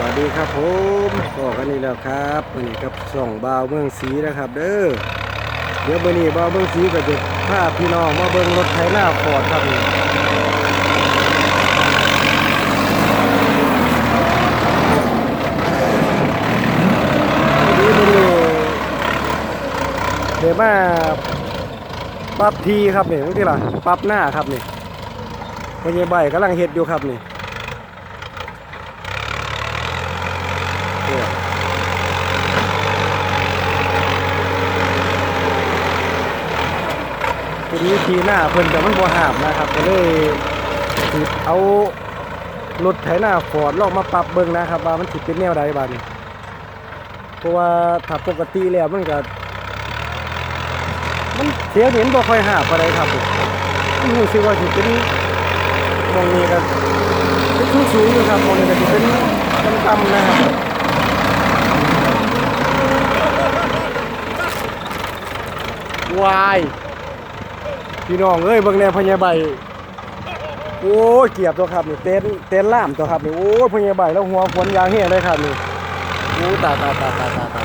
วัสดีครับผมบอกกันนี่แล้วครับวันนี้กับส่องบาวเมืองศรีนะครับ เด้อเดี๋ยววันนี้บาวเมืองศรีก็จะพาพี่น้องมาเบิ่งรถไถนาฟอร์ดครับนี่วันนี้วันนี้เดี๋ยวมาปรับทีครับนี่นี่ล่ะปรับหน้าครับนี่พญาใบกำลังเฮ็ดอยู่ครับนี่ ทีนี้ทีหน้าเพิ่นจะมันบ่หามนะครับ ก็เลยสิเอารถไถหน้าฟอร์ดลองมาปรับเบิ่งนะครับว่ามันสิเป็นแนวใดบ้าดนี้เพราะว่าถ้าปกติแล้วมันก็มันเสียงเห็นบ่ค่อยหาบปานใดครับผมรู้สึกว่าสิเป็นมองนี้ก็เป็นสูงๆอยู่ครับมองนี้ก็สิเป็นต่ำๆนะครับวาย พี่น้องเอ้ยเบิ่งแนวพญาใบโอ้เกียบตัวครับนี่เต้นเต้นล่ามตัวครับนี่โอ้พญาใบแล้วหัวขวนยางแห้งเลยครับนี่โอ้ตาตาตาตาตาตา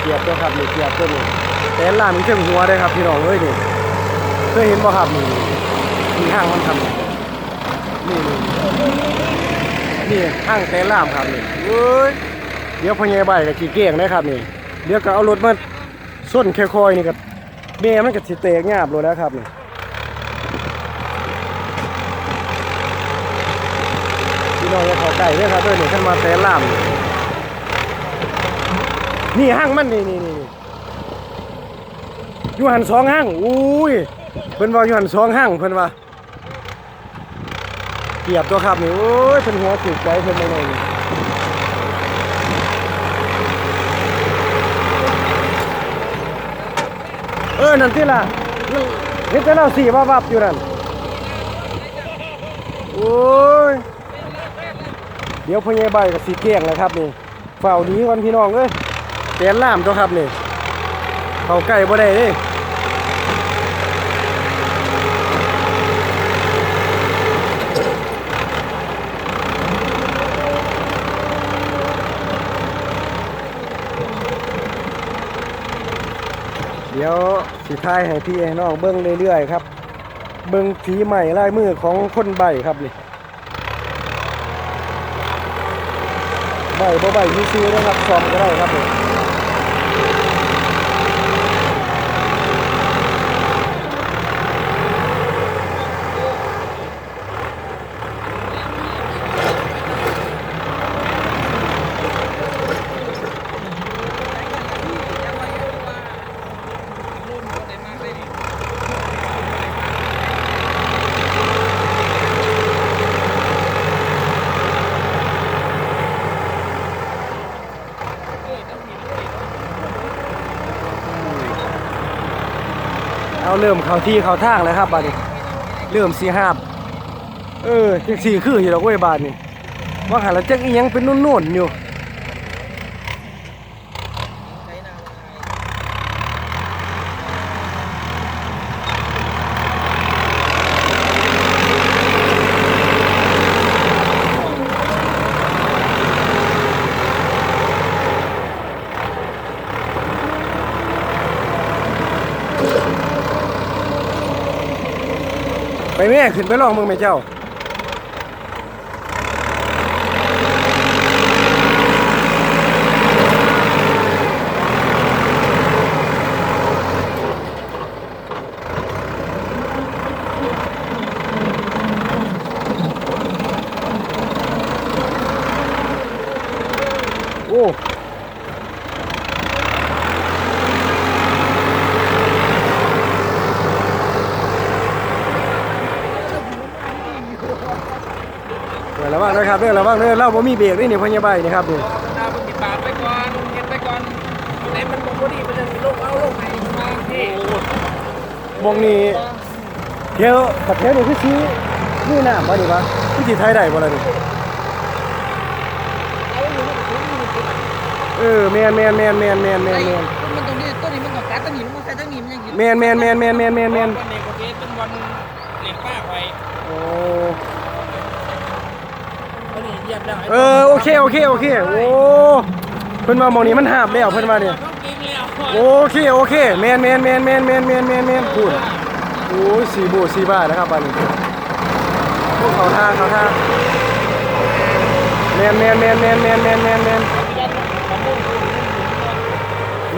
เกียบตัวครับนี่เกียบตัวนี่เต้นล่ามมีเชิงหัวเลยครับพี่น้องเอ้ยนี่เคยเห็นบ่ครับนี่นี่ห้างมันทำนี่นี่นี่ห้างเต้นล่ามครับนี่เอ้ยเดี๋ยวพญาใบกับขี้เก่งนะครับนี่เดี๋ยวก็เอารถมาส้นแค่คอยนี่กับเมย์มันก็สิเตกงาบเลยแล้วครับนี่พี่น้องจะขอ ไก่ด้วยครับด้วยนี่ขึ้นมาเตะล่ามนี่ห้างมันนี่นี่นี่อยู่หันสองห้างอุ้ยเพิ่นว่าอยู่หันสองห้างเพิ่นว่าเกียบตัวครับนี่โอ้ยเพิ่นหัวถูกใจเพิ่นไม่ไงนี่เออนั่นที่ล่ะเห็นแต่เราสีวับอยู่นั่นโอ้ย เดี๋ยวพญาใบกับสีเกี้ยงแล้วครับนี่เฝ้าหนี้วันพี่น้องเอ้ยเตียนล่ามตัวครับนี่เข้าใกล้บ่ได้เด้เดี๋ยวสิท้ายให้พี่ให้น้องเบิ้งเรื่อยๆครับ เบิ้งฝีใหม่ลายมือของคนใบครับนี่ ใบบ่ใบที่ซื้อนะครับซองก็ได้ครับผม เอาเริ่มเข้าที่เข้าทางแล้วครับบาดนี้เริ่มสีห้าบเออจังสีคืออยู่ดอกเว้ยบาดนี้ว่าหันแล้วจังอียังเป็นนุ่นๆอยู่ ไปแม่ขึ้นไปลองมึงไหมเจ้าโอ้เดี๋ยวระวังนะค รับเดี๋ยวระวังเด้อเราบ่มีเบรกนี่นี่พญาใบนี่ครับนี่หน้ามันติดปากไปก่อนเก็บไปก่อนไหนมันบอกว่าดีมันจะลงเอาลงไหนมาที่มองนี่เที่ยวประเทศนี่คือชี้นี่น้ำบ่นี่วะคือสิไทยได้บ่ล่ะนี่เอาอยู่มันสูงอยู่ตรงไหนเออแม่นแม่นแม่นแม่นแม่นแม่นแม่นมันตรงนี้ต้นนี้มันต้องการต้นนี้มันใส่ต้นนี้มันยังกินแม่นแม่นแม่นแม่นแม่นแม่นแม่น วันนี้ก็ เป็นวันเหล็กป้าไว้โอ้วันนี้เหยียบแล้วเออโอเคโอเคโอเคโอ้เพิ่นว่าหมองนี้มันหาบแล้วเพิ่นว่าเนี่ยต้องกินแล้วโอเคโอเคแมนแมนแมนแมนแมนแมนแมนแมนพูดโอ้ยสีบูสีบ้านะครับบ้านนี้พวกเขาทางเขาทางแมนแมนแมนแมนแมนแมนแมนแมน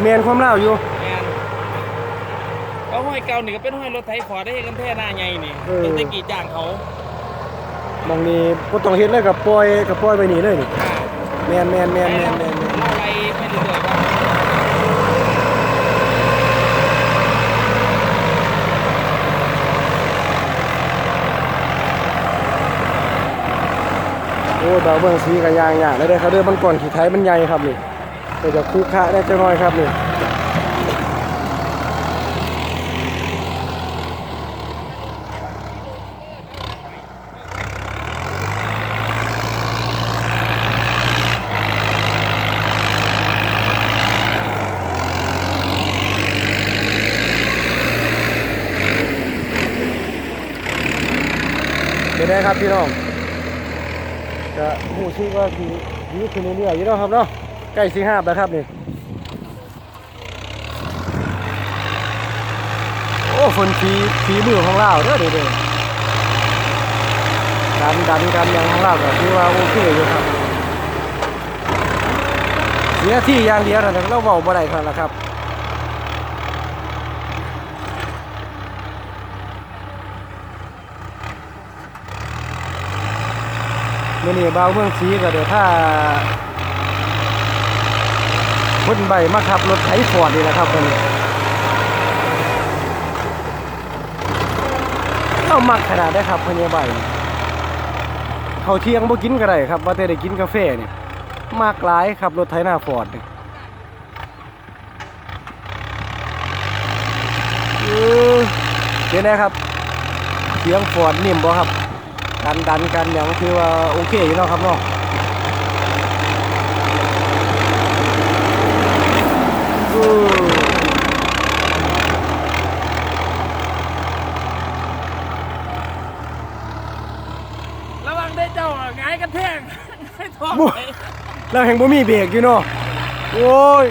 แมนความเล่าวอยู่แม่นก็ห้อยเก่านี่ก็เป็นห้อยรถไถขอได้กันแท้หน้าใหญ่นี่เป็นตะกี้จ้างเขาหม องนี้บ่ต้องเฮ็ดเลยกับปล่อยกับปล่อยไปนี่เลยนี่แมนแมนแมนแมนแมนเราไปไม่เรื่อยๆว่าโอ้ดาวเบิ่งสีกับยางหยาได้ได้ครับเด้อมันก่อนขี้ไทยมันใหญ่ครับนี่ก็จะคุกคะได้จังน้อยครับนี่ นไงครับพี่น้องก็หูชื่อว่าทีนี้คือเรื่อยๆอยู่แล้วครับเนาะใกล้สีห้าแล้วครับนี่โอ้ฝนทีทีมือของเราเด้อเด้อดันดันกันย่างของเราก็คือว่าโอเคอยู่ครับเสียที่ยางเดียวนะเราเบาบ่ได้ครับละครับ มื่อนี้บ่าเมืองศรีก็เดี๋ยวถ้าคนใบมาขับรถไถฟอร์ดนี่แหละครับวันนี้เรามักขนาดได้ครับพญาใบเขาเที่ยงบ่กินก็ได้ครับว่าแต่ได้กินกาแฟเนี่ยมากหลายขับรถไถหน้าฟอร์ดนี่เออเป็นไงครับเสียงฟอร์ดนิ่มบ่ครับ ดันดันกันอย่างคือว่าโอเคอยู่เนาะครับเนาะเออระวังได้เจ้าหงายกระแทกให้ท้องบุไปแล้วแห่งบ่มีเบรกอยู่เนาะโอ้ย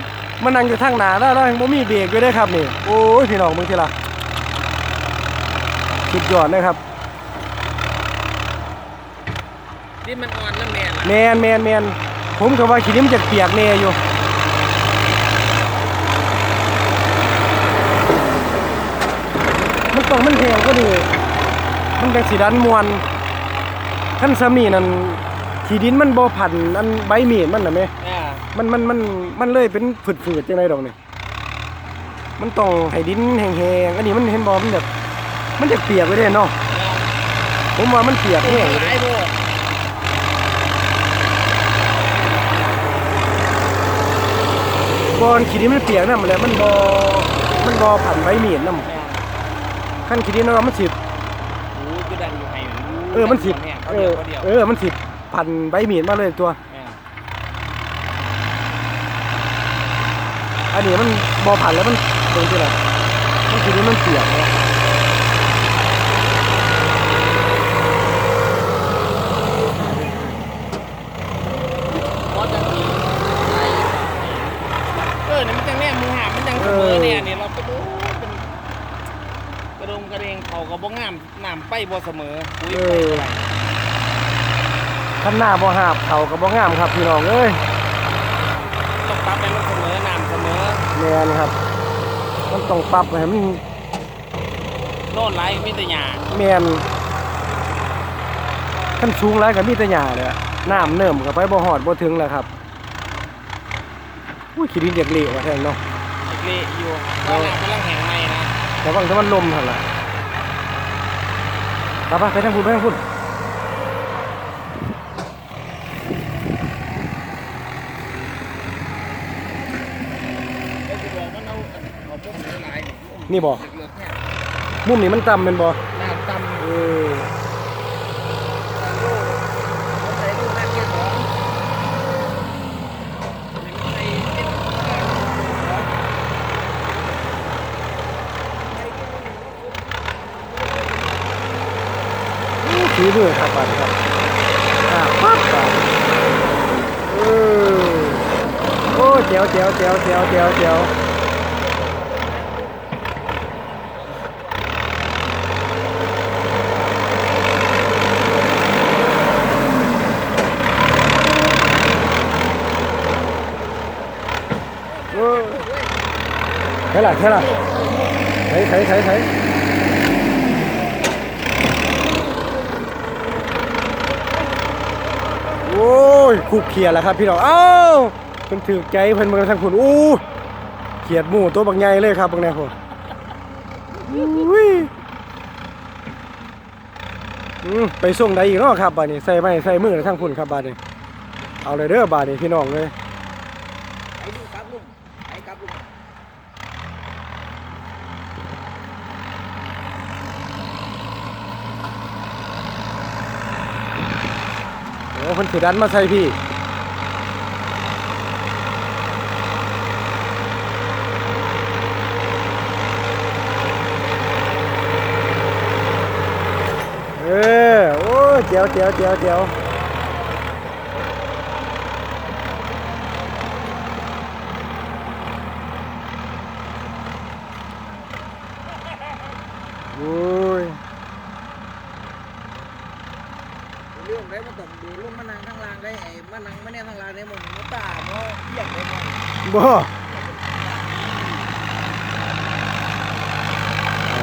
มันนั่งอยู่ทางหน้าแล้วแล้วแห่งบ่มีเบรกอยู่เด้อครับนี่โอ้ยพี่น้องมึงทีละสุดยอดเลยครับ ที่มันอ่อนนั่นแม่นแมนแมนแมนผมก็ว่าขี้นิ้มนจะเปียกแน่อยู่มันต้องมันแหงก็ดีมันจังสีดันมวนขั้นสามีนั่นขี้ดินมันบ่ผันอันใบมีดมันน่ะแม่อ่ามันมันมันมันเลยเป็นฝืดๆจังไดดอกนี่มันต้องให้ดินแห้งๆอันนี้มันเห็นบ่มันแบบมันจะเปียกไปเด้เนาะผมว่ามันเปียกแห้งอยู่หเด้ลาย โพดก่อนขี้ดินมันเปียกนำแหละมันบ่มันบ่ผันใบมีดนำแม่นขั้นขี้ดินเรามันสิโอ้คือดันอยู่ให้เออมันสิแห้งเขาเอเดียอวเขาเดียวเออมันสิผันใบมีดมาเลยตัวแม่นอันนี้มันบ่ผันแล้วมันตรงที่ไหนมันขี้ดินมันเปียกเนาะ เพราะจังสีเออเนี่ยมันจังแน่มือหามันจังเสมอเนี่ยเนี่ยเราไปดูเป็นกระดง กระเดงเขาก็บ่งามน้ำไปบ่เสมอปุ๋ยไปบ่ได้คันหน้าบ่หาบเขาก็บ่งามครับพี่น้องเอ้ยต้องปรับให้มันเสมอน้ำเสมอแม่นครับ มันต้องปรับให้มันโน่นไรมีแต่หญ้าแม่นขั้นสูงหลายก็มีแต่หญ้าเลยอะน้ำเนิ่มก็ไปบ่ฮอดบ่ถึงแล้วครับอุ้ยขี้ดินเด็กเละว่าแท้เนาะเละอยู่ว่าน้ำกำลังแห้งใหม่นะ แต่ว่าถ้ามันลมหั่นล่ะไปไปไปทางคุณไปทางคุณนี่บอกมุมนี้มันต่ำเป็นบ่ต่ำเออ เรื่อยๆครับบัดครับอ่าปั๊บบัดเออโอ้เจียวเจียวเจียวเจียวเจียวเจียวเออเท่าไหร่เท่าไหร่ thấy thấy thấy thấy ยคูกเขียดแล้วครับพี่น้องเอ้าเพิ่นถือใจเพิ่นเบิ่งทางคุณอู้เขียดหมูตัวบักใหญ่เลยครับบางแน่พุ่นอุ้ยอืมไปส่งได้อีกเนาะครับบาดนี้ใส่ไม้ใส่มือทางพุ่นครับบาดนี้เอาเลยเด้อบาดนี้พี่น้องเลย ไอ้ดูครับลุงไอ้ครับลุง โอ้เพิ่นถือดันมาใส่พี่เออโอ้ยเจียวเจียวเจียวเจียวโอ้ย เรื่อง ได้มันต้องดูลุงมานั่งข้างล่างได้ไอ้มานั่งม่แน่ข้างล่างได้หมดมันตาเนาะเยี่ยมเลยเนาะบ่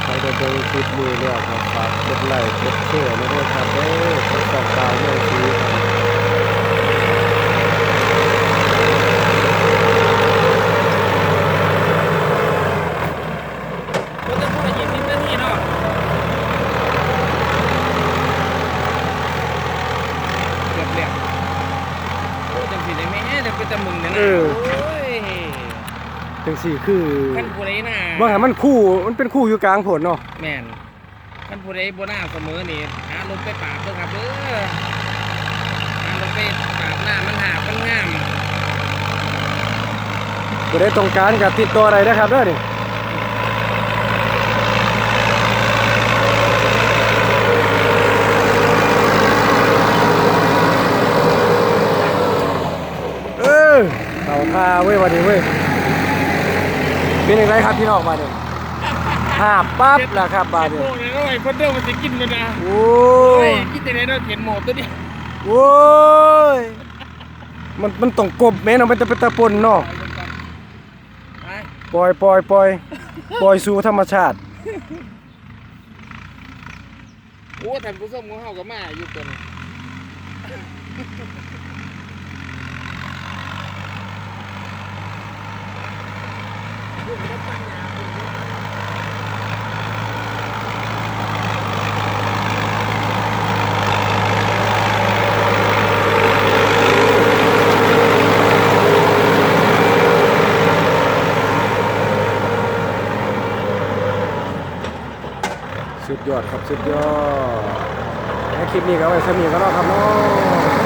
ไปเดินเดินคลิปมือเนี่ยครับฝากกดไลค์กดแชร์นะด้วยครับเด้อขอสองดาวเมืองชีครับ ก็จะพูดอย่างนี้นาทีเนาะเกือบแล้วโอ้จังสิได้แม่เดี๋ยวไปแต่มึงเนี่ยนะโอ้ย จัง สี่คือขั้นผู้ใดน่ะว่าไงมันคู่มันเป็นคู่อยู่กลางผลเนาะแม่นขั้นผู้ใดบ่น่าเสมอนี่หาลงไปปราบเด้อครับเด้อหาลงไปปราบหน้ามันหามันงามบ่ได้ตรงกลารกับติดตัวอะไรนะครับเด้อนี่เออเขาท่าเว้ยวันนี้เว้ย เป็นยังไงครับพี่น้องมาเนี่ยหาบปั๊บแล้วครับบาดโอ้เนี่ยยแล้วไอ้คนเดียวมันสิกินมันนะโอ้โอ้ยยกินแต่ไหนเราเห็นหมดตัวนี้โอ้ยมันมันต้องกบแม่เนาะมันจะเป็นตะปนเนาะไปปล่อยปล่อยปล่อยปล่อยสู่ธรรมชาติโอ้ท่านผู้ชมของเฮาก็มาอยู่ตัวนี้ สุดยอดครับ สุดยอดในคลิปนี้ก็ไว้สมีกันแล้วครับเนาะ